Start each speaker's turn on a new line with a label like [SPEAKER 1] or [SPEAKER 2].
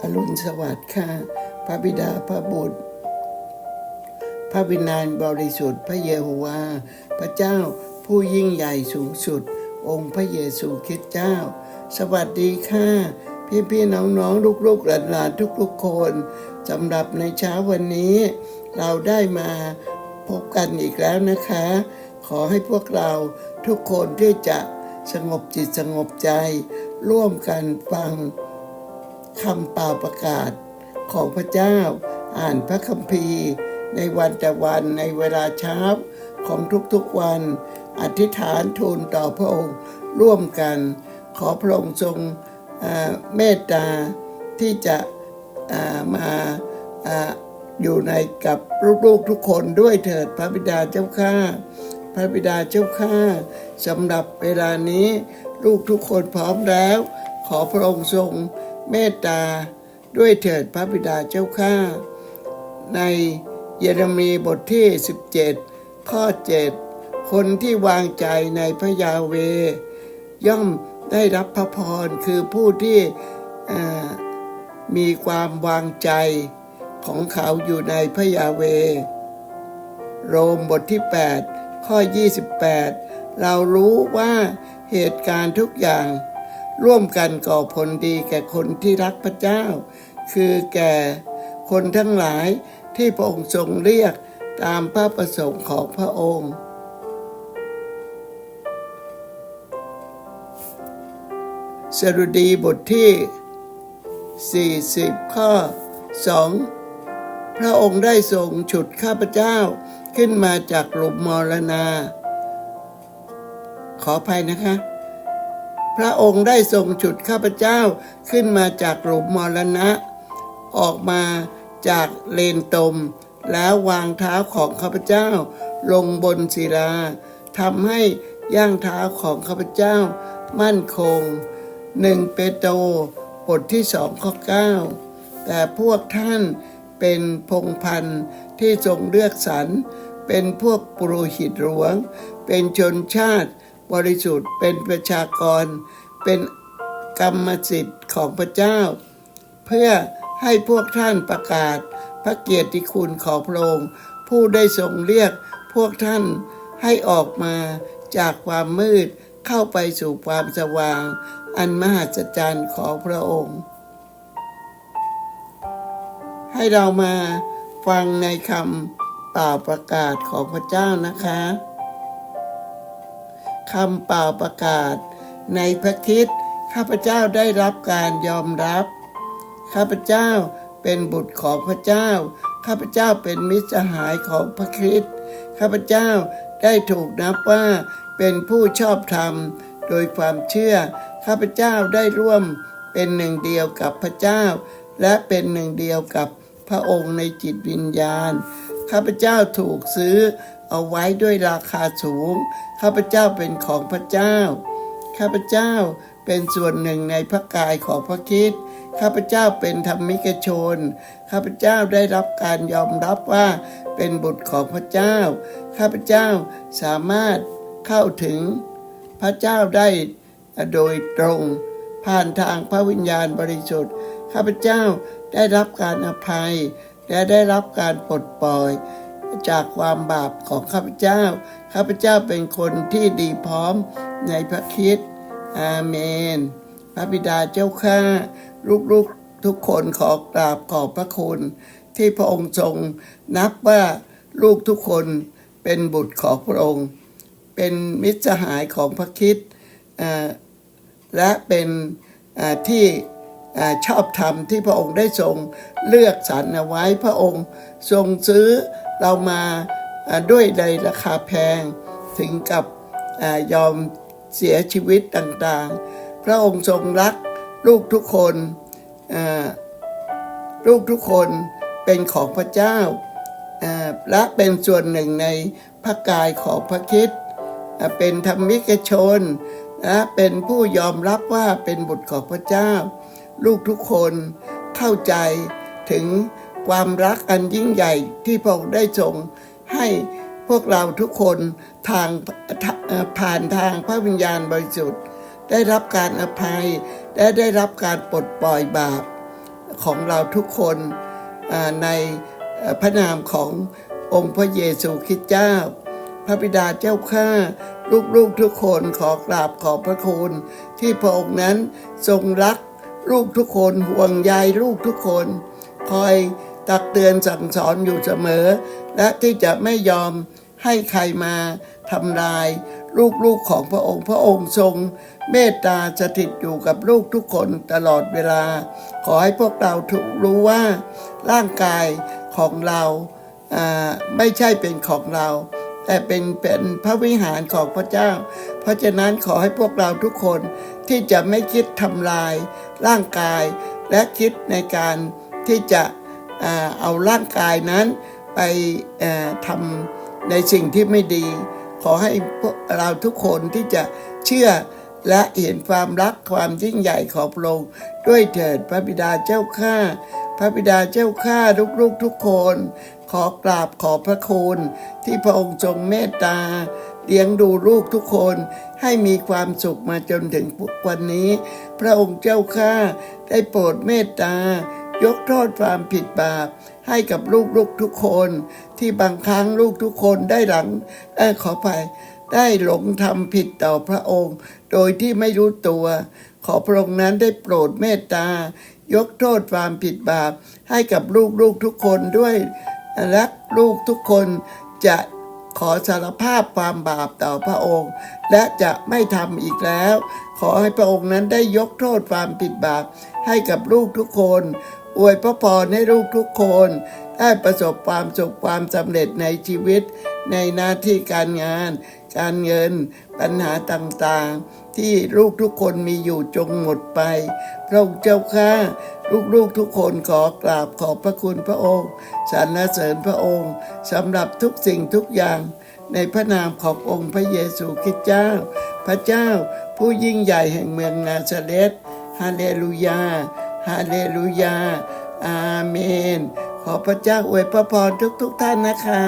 [SPEAKER 1] อรุณสวัสดิ์ค่ะ พระบิดาพระบุตร พระวิญญาณบริสุทธิ์ พระเยโฮวาห์พระเจ้าผู้ยิ่งใหญ่สูงสุด องค์พระเยซูคริสต์เจ้า สวัสดีค่ะ พี่พี่ๆน้องๆลูกๆหลานๆทุกๆคนสำหรับในเช้าวันนี้ เราได้มาพบกันอีกแล้วนะคะ ขอให้พวกเราทุกคนที่จะสงบจิตสงบใจ ร่วมกันฟังคำเป่าประกาศของพระเจ้า อ่านพระคัมภีร์ ในวันแต่วันในเวลาเช้าของทุกๆวัน อธิษฐานทูลต่อพระองค์ร่วมกัน ขอพระองค์ทรงเมตตาที่จะมาอ่ออยู่ในกับลูกๆทุกคนด้วยเถิดพระบิดาเจ้าข้า พระบิดาเจ้าข้าสำหรับเวลานี้ลูกทุกคนพร้อมแล้ว ขอพระองค์ทรงเมตตา ด้วยเถิดพระบิดาเจ้าข้าในเยเรมีบทที่ 17 ข้อ 7 คนที่วางใจในพระยาเว ย่อมได้รับพระพรคือผู้ที่มีความวางใจของเขาอยู่ในพระยาเว โรมบทที่ 8 ข้อ 28 เรารู้ว่าเหตุการณ์ทุกอย่าง ร่วมกันก่อผลดีแก่คนที่รักพระเจ้า คือแก่คนทั้งหลายที่พระองค์ทรงเรียกตามพระประสงค์ของพระองค์ สรุดีบทที่ 40 ข้อ 2 พระองค์ได้ทรงฉุดข้าพเจ้า ขึ้นมาจากหลุมมรณา ขออภัยนะคะ พระองค์ได้ทรงฉุดข้าพเจ้าขึ้นมาจากหลุมมรณะ ออกมาจากเลนตม แล้ววางเท้าของข้าพเจ้า ลงบนศิลาทำให้ย่างเท้าของข้าพเจ้า มั่นคงหนึ่งเปโตรบทที่สองข้อเก้าแต่พวกท่านเป็นพงพันธ์ที่ทรงเลือกสรร เป็นพวกปุโรหิตหลวง เป็นชนชาติบริสุทธิ์ เป็นประชากร เป็นกรรมสิทธิ์ของพระเจ้า เพื่อให้พวกท่านประกาศพระเกียรติคุณของพระองค์ผู้ได้ทรงเรียกพวกท่านให้ออกมาจากความมืดเข้าไปสู่ความสว่าง อันมหัศจรรย์ของพระองค์ ให้เรามาฟังในคำ เป่าประกาศของพระเจ้านะคะคำเป่าประกาศ ในพระคิดข้าพเจ้าได้รับการยอมรับ ข้าพเจ้าเป็นบุตรของพระเจ้า ข้าพเจ้าเป็นมิตรสหายของพระคริสต์ข้าพเจ้าได้ถูกนับว่าเป็นผู้ชอบธรรม โดยความเชื่อ ข้าพเจ้าได้ร่วมเป็นหนึ่งเดียวกับพระเจ้า และเป็นหนึ่งเดียวกับพระองค์ในจิตวิญญาณ ข้าพเจ้าถูกซื้อเอาไว้ด้วยราคาสูง ข้าพเจ้าเป็นของพระเจ้า ข้าพเจ้าเป็นส่วนหนึ่งในพระกายของพระคริสต์ข้าพเจ้าเป็นธรรมิกชน ข้าพเจ้าได้รับการยอมรับว่าเป็นบุตรของพระเจ้า ข้าพเจ้าสามารถเข้าถึงพระเจ้าได้โดยตรง ผ่านทางพระวิญญาณบริสุทธิ์ ข้าพเจ้าได้รับการอภัย และได้รับการปลดปล่อยจากความบาปของข้าพเจ้า ข้าพเจ้าเป็นคนที่ดีพร้อมในพระคริสต์อาเมน พระบิดาเจ้าข้าลูกๆทุกคนขอกราบขอบพระคุณ ที่พระองค์ทรงนับว่าลูกทุกคนเป็นบุตรของพระองค์ เป็นมิตรสหายของพระคริสต์อ่าและเป็นที่ ชอบธรรมที่พระองค์ได้ทรงเลือกสรรเอาไว้พระองค์ทรงซื้อเรามาด้วยในราคาแพงถึงกับอยอมเสียชีวิตต่างๆ พระองค์ทรงรักลูกทุกคนลูกทุกคนเป็นของพระเจ้าและเป็นส่วนหนึ่งในพระกายของพระคริสต์อ่าเป็นธรรมิกชนและเป็นผู้ยอมรับว่าเป็นบุตรของพระเจ้า ลูกทุกคนเข้าใจถึงความรักอันยิ่งใหญ่ที่พระองค์ได้ทรงให้พวกเราทุกคนทางผ่านทางพระวิญญาณบริสุทธิ์ ได้รับการอภัย และได้รับการปลดปล่อยบาปของเราทุกคนในพระนามขององค์พระเยซูคริสต์เจ้า พระบิดาเจ้าข้าลูกๆทุกคนขอกราบขอบพระคุณ ที่พระองค์นั้นทรงรัก ลูกทุกคนห่วงใยลูกทุกคน คอยตักเตือนสั่งสอนอยู่เสมอ และที่จะไม่ยอมให้ใครมาทำลาย ลูกๆของพระองค์พระองค์ทรง เมตตาสถิตอยู่กับลูกทุกคนตลอดเวลา ขอให้พวกเราทุกรู้ว่าร่างกายของเราอ่าไม่ใช่เป็นของเรา แต่เป็นเป็นพระวิหารของพระเจ้า เพราะฉะนั้นขอให้พวกเราทุกคน ที่จะไม่คิดทำลายร่างกาย และคิดในการที่จะเอาร่างกายนั้นไปทำในสิ่งที่ไม่ดี ขอให้พวกเราทุกคนที่จะเชื่อและเห็นความรักความยิ่งใหญ่ของพระองค์ด้วยเถิดพระบิดาเจ้าข้าพระบิดาเจ้าข้าลูกๆทุกคน ขอกราบขอพระคุณที่พระองค์ทรงเมตตา เลี้ยงดูลูกทุกคนให้มีความสุขมาจนถึงวันนี้ พระองค์เจ้าข้าได้โปรดเมตตายกโทษความผิดบาปให้กับลูกๆทุกคน ที่บางครั้งลูกทุกคนได้หลังเออขอไปได้หลงทำผิดต่อพระองค์ โดยที่ไม่รู้ตัว ขอพระองค์นั้นได้โปรดเมตตายกโทษความผิดบาปให้กับลูกๆทุกคนด้วยและลูกทุกคนจะ ขอสารภาพความบาปต่อพระองค์ และจะไม่ทำอีกแล้ว ขอให้พระองค์นั้นได้ยกโทษความผิดบาปให้กับลูกทุกคน อวยพระพรให้ลูกทุกคน ได้ประสบความสุขความสำเร็จในชีวิตในหน้าที่การงาน การเงิน ปัญหาต่างๆ ที่ลูกทุกคนมีอยู่จงหมดไป พระองค์เจ้าข้าลูกๆทุกคนขอกราบขอบพระคุณพระองค์สรรเสริญพระองค์สำหรับทุกสิ่งทุกอย่าง ในพระนามขององค์พระเยซูคริสต์เจ้า พระเจ้าผู้ยิ่งใหญ่แห่งเมืองนาซาเรตฮาเลลูยา ฮาเลลูยา อาเมน ขอพระเจ้าอวยพระพรทุกๆทท่านนะคะ